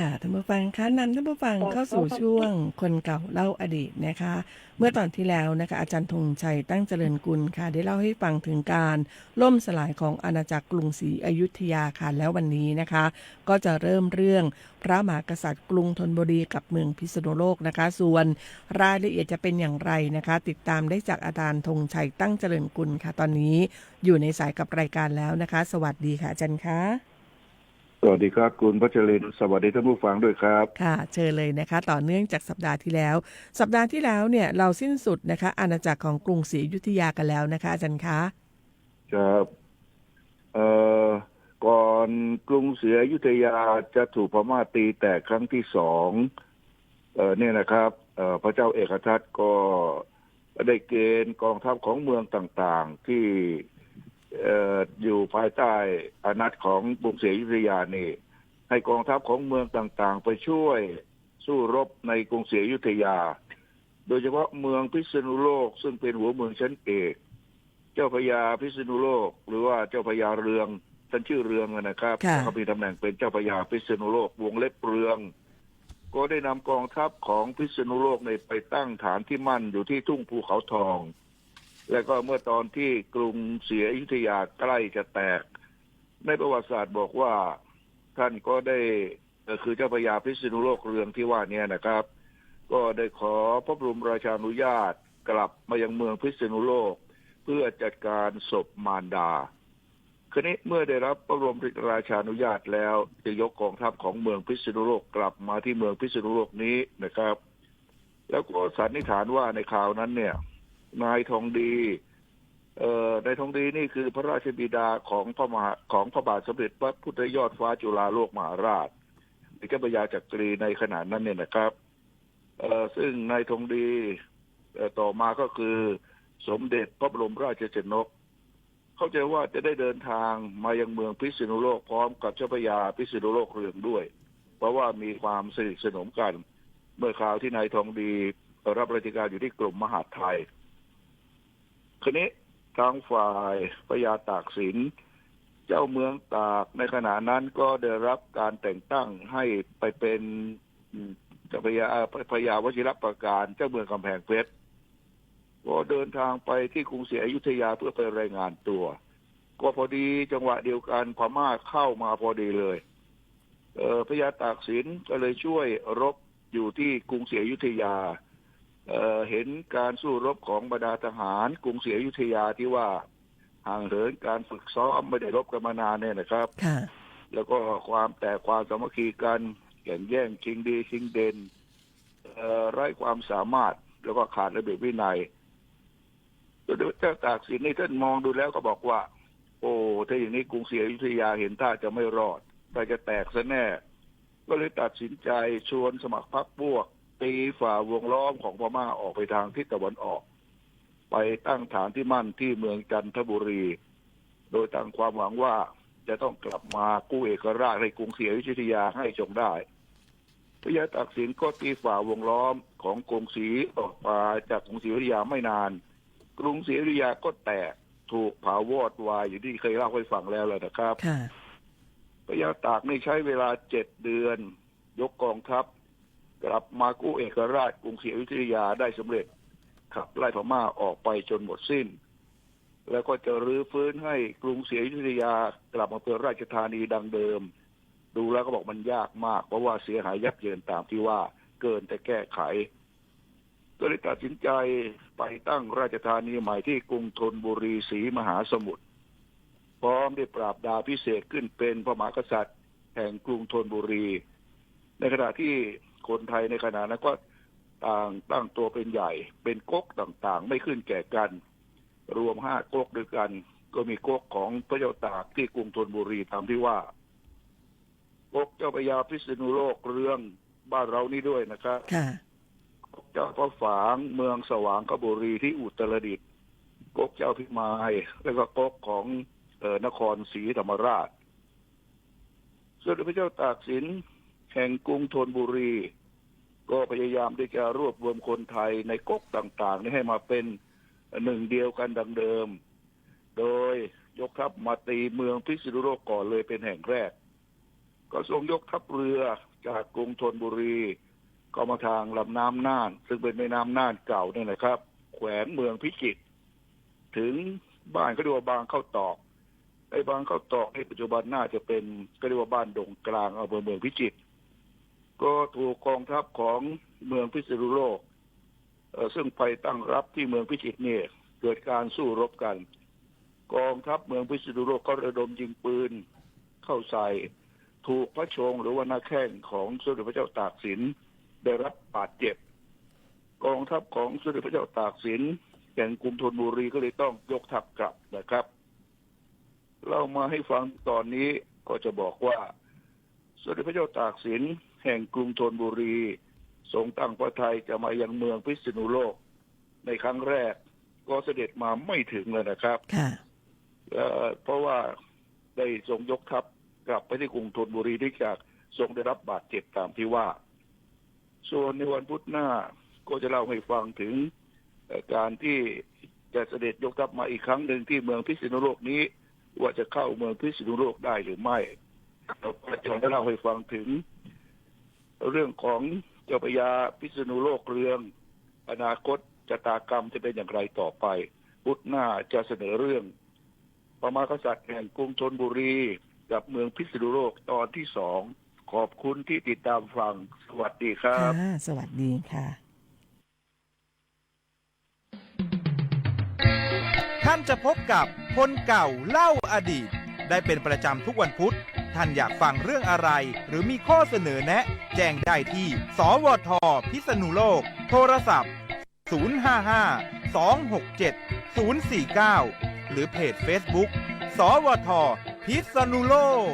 ค่ะท่านผู้ฟังคะนำท่านผู้ฟังเข้าสู่ช่วงคนเก่าเล่าอดีตนะคะ เมื่อตอนที่แล้วนะคะอาจารย์ธงชัยตั้งเจริญกุลค่ะ ได้เล่าให้ฟังถึงการล่มสลายของอาณาจักรกรุงศรีอยุธยาค่ะแล้ววันนี้นะคะ ก็จะเริ่มเรื่องพระมหากษัตริย์กรุงธนบุรีกับเมืองพิษณุโลกนะคะ ส่วนรายละเอียดจะเป็นอย่างไรนะคะ ติดตามได้จากอาจารย์ธงชัยตั้งเจริญกุลค่ะ ตอนนี้อยู่ในสายกับรายการแล้วนะคะ สวัสดีค่ะอาจารย์คะ สวัสดีครับคุณพัชรินทร์สวัสดีท่านผู้ฟังด้วยครับค่ะ เชิญเลยนะคะ ต่อเนื่องจากสัปดาห์ที่แล้ว สัปดาห์ที่แล้วเนี่ยเราสิ้นสุดนะคะ อาณาจักรของกรุงศรีอยุธยากันแล้วนะคะอาจารย์คะครับเอ่อก่อนกรุงศรีอยุธยาจะถูกพม่าตีแตกครั้งที่สองเอ่อเนี่ยนะครับเอ่อพระเจ้าเอกทัตก็ได้เกณฑ์กองทัพของเมืองต่างๆ ที่เอ่ออยู่ภายใต้อานัตของกรุงศรีอยุธยานี่ ให้กองทัพของเมืองต่างๆ ไปช่วยสู้รบในกรุงศรีอยุธยา โดยเฉพาะเมืองพิษณุโลก ซึ่งเป็นหัวเมืองชั้นเอกเจ้าพระยาพิษณุโลก หรือว่าเจ้าพระยาเรืองท่านชื่อเรืองนะครับค่ะเขามีตำแหน่งเป็นเจ้าพระยาพิษณุโลกวงเล็บเรือง ก็ได้นำกองทัพของพิษณุโลกในไปตั้งฐานที่มั่นอยู่ที่ทุ่งภูเขาทอง และก็เมื่อตอนที่กรุงศรียอยุธยาใกล้จะแตก ในประวัติศาสตร์บอกว่าท่านก็ได้คือเจ้าพระยาพิษณุโลกเรืองที่ว่านี้นะครับ ก็ได้ขอพระบรมราชานุญาตกลับมายังเมืองพิษณุโลก เพื่อจัดการศพมารดาคราวนี้เมื่อได้รับพระบรมราชานุญาตแล้วจะยกกองทัพของเมืองพิษณุโลกกลับมาที่เมืองพิษณุโลกนี้นะครับ แล้วก็สันนิษฐานว่าในข่าวนั้นเนี่ย นายทองดี เอ่อนายทองดีนี่คือพระราชบิดาของพระมหาของพระบาทสมเด็จพระพุทธยอดฟ้าจุฬาโลกมหาราชหรือเจ้าพระยาจักรีในขณะนั้นเนี่ยนะครับ เอ่อซึ่งนายทองดีต่อมาก็คือสมเด็จพระบรมราชชนก เข้าใจว่าจะได้เดินทางมายังเมืองพิษณุโลกพร้อมกับเจ้าพระยาพิษณุโลกเรืองด้วย เพราะว่ามีความสนิทสนมกัน เมื่อคราวที่นายทองดีรับราชการอยู่ที่กรมมหาดไทย คืนนี้ทางฝ่ายพระยาตากสิน เจ้าเมืองตากในขณะนั้นก็ได้รับการแต่งตั้งให้ไปเป็นจพระยาพระยาวชิรประการเจ้าเมืองกำแพงเพชรก็เดินทางไปที่กรุงศรีอยุธยาเพื่อไปรายงานตัว ก็พอดีจังหวะเดียวกันพม่าเข้ามาพอดีเลย เออพระยาตากสินก็เลยช่วยรบอยู่ที่กรุงศรีอยุธยา เอ่อเห็นการสู้รบของบรรดาทหารกรุงศรีอยุธยาที่ว่าห่างเหินการฝึกซ้อมไม่ได้รบกันมานานเนี่ยนะครับค่ะแล้วก็ความแต่ความสามัคคีกันแข่งแย่งชิงดีชิงเด่นเอ่อไร้ความสามารถแล้วก็ขาดระเบียบวินัยตัวเจ้าตากสินนี่ท่านมองดูแล้วก็บอกว่า โอ้ถ้าอย่างนี้กรุงศรีอยุธยาเห็นท่าจะไม่รอดถ้าจะแตกซะแน่ ก็เลยตัดสินใจชวนสมัครพรรคพวก ตีฝ่าวงล้อมของพม่าออกไปทางทิศตะวันออก ไปตั้งฐานที่มั่นที่เมืองจันทบุรี โดยตั้งความหวังว่าจะต้องกลับมากู้เอกราชในกรุงศรีอยุธยาให้จงได้พระยาตากสินก็ตีฝ่าวงล้อมของกรุงศรีออกมาจากกรุงศรีอยุธยาไม่นาน กรุงศรีอยุธยาก็แตกถูกเผาวอดวายอยู่ที่เคยเล่าให้ฟังแล้วแหละนะครับพระยาตากนี่ใช้เวลาเจ็ดเดือน ยกกองทัพ กลับมากู้เอกราชกรุงศรีอยุธยาได้สำเร็จ ขับไล่พม่าออกไปจนหมดสิ้น แล้วก็จะรื้อฟื้นให้กรุงศรีอยุธยากลับมาเป็นราชธานีดังเดิม ดูแล้วก็บอกมันยากมาก เพราะว่าเสียหายยับเยินตามที่ว่าเกินแต่แก้ไข ก็เลยตัดสินใจไปตั้งราชธานีใหม่ที่กรุงธนบุรีศรีมหาสมุทรพร้อมได้ปราบดาพิเศษขึ้นเป็นพระมหากษัตริย์ แห่งกรุงธนบุรี ในขณะที่ คนไทยในขณะนั้นก็ต่างตั้งตัวเป็นใหญ่ เป็นก๊กต่างๆ ไม่ขึ้นแก่กัน รวมห้าก๊กด้วยกัน ก็มีก๊กของพระเจ้าตากที่กรุงธนบุรีตามที่ว่าก๊กเจ้าพระยาพิษณุโลกเรืองบ้านเรานี่ด้วยนะครับค่ะก๊กเจ้าพระฝางเมืองสว่างกบุรีที่อุตรดิตถ์ก๊กเจ้าพิมายแล้วก็ก๊กของเออนครศรีธรรมราชสมเด็จพระเจ้าตากสินแห่งกรุงธนบุรี ก็พยายามที่จะรวบรวมคนไทยในก๊กต่างๆ นี้ให้มาเป็นหนึ่งเดียวกันดังเดิม โดยยกทัพมาตีเมืองพิษณุโลกก่อนเลยเป็นแห่งแรก ก็ทรงยกทัพเรือจากกรุงธนบุรีก็มาทางลำน้ำน่าน ซึ่งเป็นแม่น้ำน่านเก่าเนี่ยนะครับ แขวงเมืองพิจิตรถึงบ้านก็เรียกว่าบางเข้าตอกไอ้บางเข้าตอกในปัจจุบันน่าจะเป็นก็เรียกว่าบ้านดงกลางอำเภอเมืองพิจิตร ก็ถูกกองทัพของเมืองพิษณุโลกซึ่งไปตั้งรับที่เมืองพิจิตรเนี่ยเกิดการสู้รบกัน กองทัพเมืองพิษณุโลกก็ระดมยิงปืนเข้าใส่ถูกพระชงหรือว่าหน้าแข้งของสมเด็จพระเจ้าตากสินได้รับบาดเจ็บ กองทัพของสมเด็จพระเจ้าตากสินแห่งกรุงธนบุรีก็เลยต้องยกทัพกลับนะครับเรามาให้ฟังตอนนี้ก็จะบอกว่าสมเด็จพระเจ้าตากสิน แห่งกรุงธนบุรีทรงตั้งพระไทยจะมายังเมืองพิษณุโลก ในครั้งแรกก็เสด็จมาไม่ถึงเลยนะครับค่ะเอ่อเพราะว่าได้ทรงยกทัพกลับไปที่กรุงธนบุรีเนื่องจากทรงได้รับบาดเจ็บตามที่ว่า ส่วนในวันพุธหน้าก็จะเล่าให้ฟังถึงเอ่อการที่จะเสด็จยกทัพมาอีกครั้งหนึ่งที่เมืองพิษณุโลกนี้ ว่าจะเข้าเมืองพิษณุโลกได้หรือไม่เราก็จะเล่าให้ฟังถึง เรื่องของเจ้าพระยาพิษณุโลกเรือง อนาคตชะตากรรมจะเป็นอย่างไรต่อไปพุธหน้าจะเสนอเรื่องพระมหากษัตริย์แห่งกรุงธนบุรี กับเมืองพิษณุโลกตอนที่สอง ขอบคุณที่ติดตามฟัง สวัสดีครับค่ะสวัสดีค่ะ ท่านจะพบกับคนเก่าเล่าอดีต ได้เป็นประจำทุกวันพุธ ท่านอยากฟังเรื่องอะไร หรือมีข้อเสนอแนะ แจ้งได้ที่ สวท พิษณุโลก โทรศัพท์ 055 267 049 หรือเพจ Facebook สวท พิษณุโลก